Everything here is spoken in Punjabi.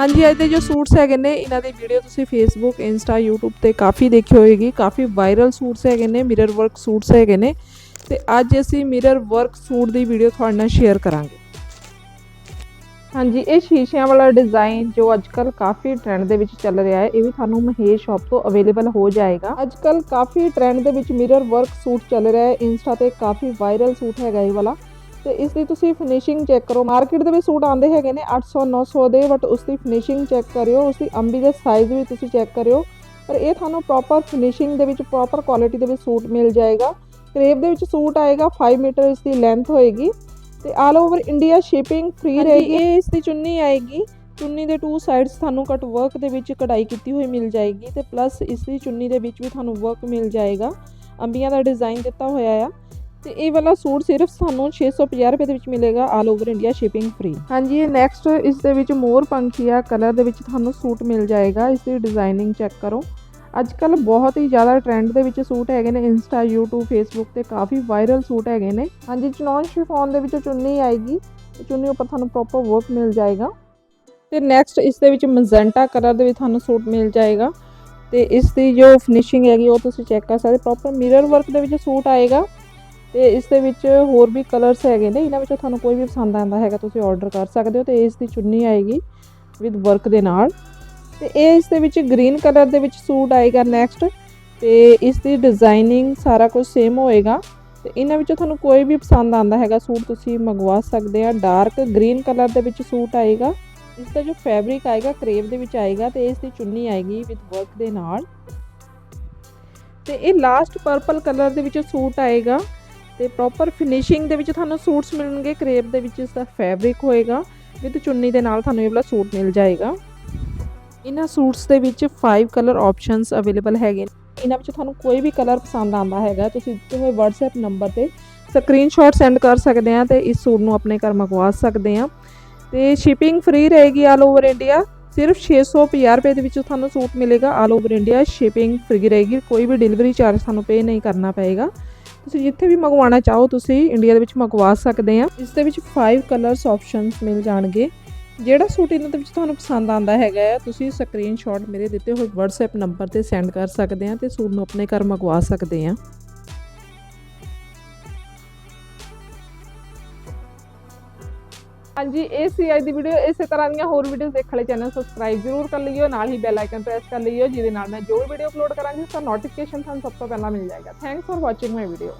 ਹਾਂਜੀ, ਅੱਜ ਦੇ ਜੋ ਸੂਟਸ ਹੈਗੇ ਨੇ, ਇਹਨਾਂ ਦੀ ਵੀਡੀਓ ਤੁਸੀਂ ਫੇਸਬੁੱਕ ਇੰਸਟਾ YouTube ਤੇ ਕਾਫੀ ਦੇਖੀ ਹੋਏਗੀ। ਕਾਫੀ ਵਾਇਰਲ ਸੂਟਸ ਹੈਗੇ ਨੇ ਮਿਰਰ ਵਰਕ ਸੂਟਸ ਹੈਗੇ ਨੇ। ਤੇ ਅੱਜ ਅਸੀਂ ਮਿਰਰ ਵਰਕ ਸੂਟ ਦੀ ਵੀਡੀਓ ਤੁਹਾਡੇ ਨਾਲ ਸ਼ੇਅਰ ਕਰਾਂਗੇ। ਹਾਂਜੀ, ਇਹ ਸ਼ੀਸ਼ਿਆਂ ਵਾਲਾ ਡਿਜ਼ਾਈਨ ਜੋ ਅੱਜਕੱਲ ਕਾਫੀ ਟ੍ਰੈਂਡ ਦੇ ਵਿੱਚ ਚੱਲ ਰਿਹਾ ਹੈ, ਇਹ ਵੀ ਤੁਹਾਨੂੰ ਮਹੇਸ਼ ਸ਼ਾਪ ਤੋਂ ਅਵੇਲੇਬਲ ਹੋ ਜਾਏਗਾ। ਅੱਜਕੱਲ ਕਾਫੀ ਟ੍ਰੈਂਡ ਦੇ ਵਿੱਚ ਮਿਰਰ ਵਰਕ ਸੂਟ ਚੱਲ ਰਿਹਾ ਹੈ ਇੰਸਟਾ ਤੇ ਕਾਫੀ ਵਾਇਰਲ ਸੂਟ ਹੈਗਾ ਇਹ ਵਾਲਾ। ਤੇ ਇਸ ਦੀ ਤੁਸੀਂ ਫਿਨਿਸ਼ਿੰਗ ਚੈੱਕ ਕਰੋ। ਮਾਰਕੀਟ ਦੇ ਵਿੱਚ ਸੂਟ ਆਉਂਦੇ ਹੈਗੇ ਨੇ 800 900 ਦੇ ਬਟ ਉਸ ਦੀ ਫਿਨਿਸ਼ਿੰਗ ਚੈੱਕ ਕਰਿਓ। ਉਸ ਦੀ ਅੰਬੀ ਦੇ ਸਾਈਜ਼ ਵੀ ਤੁਸੀਂ ਚੈੱਕ ਕਰਿਓ। ਪਰ ਇਹ ਤੁਹਾਨੂੰ ਪ੍ਰੋਪਰ ਫਿਨਿਸ਼ਿੰਗ ਦੇ ਵਿੱਚ ਪ੍ਰੋਪਰ ਕੁਆਲਿਟੀ ਦੇ ਵਿੱਚ ਸੂਟ ਮਿਲ ਜਾਏਗਾ। ਕਰੇਪ ਦੇ ਵਿੱਚ ਸੂਟ ਆਏਗਾ 5 ਮੀਟਰ ਇਸ ਦੀ ਲੈਂਥ ਹੋਏਗੀ। ਤੇ all over India shipping free ਰਹੇਗੀ। ਇਹ ਇਸ ਦੀ ਚੁੰਨੀ ਆਏਗੀ। ਚੁੰਨੀ ਦੇ ਟੂ ਸਾਈਡਸ ਤੁਹਾਨੂੰ ਕਟ ਵਰਕ ਦੇ ਵਿੱਚ ਕਢਾਈ ਕੀਤੀ ਹੋਈ ਮਿਲ ਜਾਏਗੀ ਤੇ ਪਲੱਸ ਇਸ ਦੀ ਚੁੰਨੀ ਦੇ ਵਿੱਚ ਵੀ ਤੁਹਾਨੂੰ ਵਰਕ ਮਿਲ ਜਾਏਗਾ। ਅੰਬੀਆਂ ਦਾ ਡਿਜ਼ਾਈਨ ਦਿੱਤਾ ਹੋਇਆ ਆ। ਤੇ ਇਹ ਵਾਲਾ ਸੂਟ ਸਿਰਫ ਸਾਨੂੰ 650 ਰੁਪਏ ਦੇ ਵਿੱਚ ਮਿਲੇਗਾ all over India shipping free ਹਾਂਜੀ, ਇਹ ਨੈਕਸਟ ਇਸ ਦੇ ਵਿੱਚ ਮੋਰ ਪੰਖੀਆ ਕਲਰ ਦੇ ਵਿੱਚ ਤੁਹਾਨੂੰ ਸੂਟ ਮਿਲ ਜਾਏਗਾ, ਇਸ ਦੀ ਡਿਜ਼ਾਈਨਿੰਗ ਚੈੱਕ ਕਰੋ। ਅੱਜ ਕੱਲ ਬਹੁਤ ਹੀ ਜ਼ਿਆਦਾ ਟ੍ਰੈਂਡ ਦੇ ਵਿੱਚ ਸੂਟ ਹੈਗੇ ਨੇ ਇੰਸਟਾ YouTube, Facebook ਤੇ ਕਾਫੀ ਵਾਇਰਲ ਸੂਟ ਹੈਗੇ ਨੇ। ਹਾਂਜੀ, ਚਨੌਨ ਸ਼ਿਫੋਨ ਦੇ ਵਿੱਚ ਚੁੰਨੀ ਆਏਗੀ ਚੁੰਨੀ ਉੱਪਰ ਤੁਹਾਨੂੰ ਪ੍ਰੋਪਰ ਵਰਕ ਮਿਲ ਜਾਏਗਾ। ਤੇ ਨੈਕਸਟ ਇਸ ਦੇ ਵਿੱਚ ਮਜ਼ੈਂਟਾ ਕਲਰ ਦੇ ਵਿੱਚ ਤੁਹਾਨੂੰ ਸੂਟ ਮਿਲ ਜਾਏਗਾ। ਤੇ ਇਸ ਦੀ ਜੋ ਫਿਨਿਸ਼ਿੰਗ ਹੈਗੀ, ਉਹ ਤੁਸੀਂ ਚੈੱਕ ਕਰ ਸਕਦੇ ਪ੍ਰੋਪਰ ਮਿਰਰ ਵਰਕ ਦੇ ਵਿੱਚ ਸੂਟ ਆਏਗਾ। ਤੇ ਇਸ ਦੇ ਵਿੱਚ ਹੋਰ ਵੀ ਕਲਰਸ ਹੈਗੇ ਨੇ, ਇਹਨਾਂ ਵਿੱਚੋਂ ਤੁਹਾਨੂੰ ਕੋਈ ਵੀ ਪਸੰਦ ਆਉਂਦਾ ਹੈਗਾ, ਤੁਸੀਂ ਆਰਡਰ ਕਰ ਸਕਦੇ ਹੋ ਤੇ ਇਸ ਦੀ ਚੁੰਨੀ ਆਏਗੀ ਵਿਦ ਵਰਕ ਦੇ ਨਾਲ। ਤੇ ਇਹ ਇਸ ਦੇ ਵਿੱਚ ਗ੍ਰੀਨ ਕਲਰ ਦੇ ਵਿੱਚ ਸੂਟ ਆਏਗਾ ਨੈਕਸਟ ਤੇ ਇਸ ਦੀ ਡਿਜ਼ਾਈਨਿੰਗ ਸਾਰਾ ਕੁਝ ਸੇਮ ਹੋਏਗਾ। ਤੇ ਇਹਨਾਂ ਵਿੱਚੋਂ ਤੁਹਾਨੂੰ ਕੋਈ ਵੀ ਪਸੰਦ ਆਉਂਦਾ ਹੈਗਾ, ਸੂਟ ਤੁਸੀਂ ਮੰਗਵਾ ਸਕਦੇ ਆ। ਡਾਰਕ ਗ੍ਰੀਨ ਕਲਰ ਦੇ ਵਿੱਚ ਸੂਟ ਆਏਗਾ। ਇਸ ਦਾ ਜੋ ਫੈਬਰਿਕ ਆਏਗਾ ਕਰੇਵ ਦੇ ਵਿੱਚ ਆਏਗਾ ਤੇ ਇਸ ਦੀ ਚੁੰਨੀ ਆਏਗੀ ਵਿਦ ਵਰਕ ਦੇ ਨਾਲ। ਤੇ ਇਹ ਲਾਸਟ ਪਰਪਲ ਕਲਰ ਦੇ ਵਿੱਚ ਸੂਟ ਆਏਗਾ। ਤੇ ਪ੍ਰੋਪਰ ਫਿਨਿਸ਼ਿੰਗ ਦੇ ਵਿੱਚ ਤੁਹਾਨੂੰ ਸੂਟਸ ਮਿਲਣਗੇ ਕਰੇਪ ਦੇ ਵਿੱਚ ਇਸ ਦਾ ਫੈਬਰਿਕ ਹੋਏਗਾ ਵਿਦ ਚੁੰਨੀ ਦੇ ਨਾਲ ਤੁਹਾਨੂੰ ਇਹ ਵਾਲਾ ਸੂਟ ਮਿਲ ਜਾਏਗਾ। ਇਹਨਾਂ ਸੂਟਸ ਦੇ ਵਿੱਚ 5 ਕਲਰ ਆਪਸ਼ਨਸ ਅਵੇਲੇਬਲ ਹੈਗੇ ਇਹਨਾਂ ਵਿੱਚ ਤੁਹਾਨੂੰ ਕੋਈ ਵੀ ਕਲਰ ਪਸੰਦ ਆਉਂਦਾ ਹੈਗਾ, ਤੁਸੀਂ ਦਿੱਤੇ ਹੋਏ WhatsApp ਨੰਬਰ ਤੇ ਸਕਰੀਨਸ਼ਾਟ ਸੈਂਡ ਕਰ ਸਕਦੇ ਆ ਤੇ ਇਸ ਸੂਟ ਨੂੰ ਆਪਣੇ ਘਰ ਮੰਗਵਾ ਸਕਦੇ ਆ ਤੇ ਸ਼ਿਪਿੰਗ ਫ੍ਰੀ ਰਹੇਗੀ ਆਲ ਓਵਰ ਇੰਡੀਆ ਸਿਰਫ 650 ਰੁਪਏ ਦੇ ਵਿੱਚ ਤੁਹਾਨੂੰ ਸੂਟ ਮਿਲੇਗਾ all over India shipping free ਰਹੇਗੀ, ਕੋਈ ਵੀ ਡਿਲੀਵਰੀ ਚਾਰਜ ਤੁਹਾਨੂੰ ਪੇ ਨਹੀਂ ਕਰਨਾ ਪਏਗਾ। ਤੁਸੀਂ ਜਿੱਥੇ ਵੀ ਮੰਗਵਾਉਣਾ ਚਾਹੋ, ਤੁਸੀਂ ਇੰਡੀਆ ਦੇ ਵਿੱਚ ਮੰਗਵਾ ਸਕਦੇ ਆ। ਇਸ ਦੇ ਵਿੱਚ 5 ਕਲਰਸ ਆਪਸ਼ਨਸ ਮਿਲ ਜਾਣਗੇ। ਜਿਹੜਾ ਸੂਟ ਇਹਨਾਂ ਦੇ ਵਿੱਚ ਤੁਹਾਨੂੰ ਪਸੰਦ ਆਂਦਾ ਹੈਗਾ ਹੈ ਤੁਸੀਂ ਸਕਰੀਨਸ਼ਾਟ ਮੇਰੇ ਦਿੱਤੇ ਹੋਏ WhatsApp ਨੰਬਰ ਤੇ ਸੈਂਡ ਕਰ ਸਕਦੇ ਆ ਤੇ ਸੂਟ ਨੂੰ ਆਪਣੇ ਘਰ ਮੰਗਵਾ ਸਕਦੇ ਆ। ਹਾਂਜੀ, ਇਹ ਸੀ ਦੀ ਵੀਡੀਓ ਇਸੇ ਤਰ੍ਹਾਂ ਦੀਆਂ ਹੋਰ ਵੀਡੀਓਜ਼ ਦੇਖਣ ਲਈ ਚੈਨਲ ਸਬਸਕ੍ਰਾਈਬ ਜ਼ਰੂਰ ਕਰ ਲਈਓ ਨਾਲ ਹੀ ਬੈਲ ਆਈਕਨ ਪ੍ਰੈਸ ਕਰ ਲਈਓ ਜਿਹਦੇ ਨਾਲ ਮੈਂ ਜੋ ਵੀਡੀਓ ਅਪਲੋਡ ਕਰਾਂਗੀ ਉਸ ਦਾ ਨੋਟੀਫਿਕੇਸ਼ਨ ਤੁਹਾਨੂੰ ਸਭ ਤੋਂ ਪਹਿਲਾਂ ਮਿਲ ਜਾਏਗਾ। Thanks for watching my video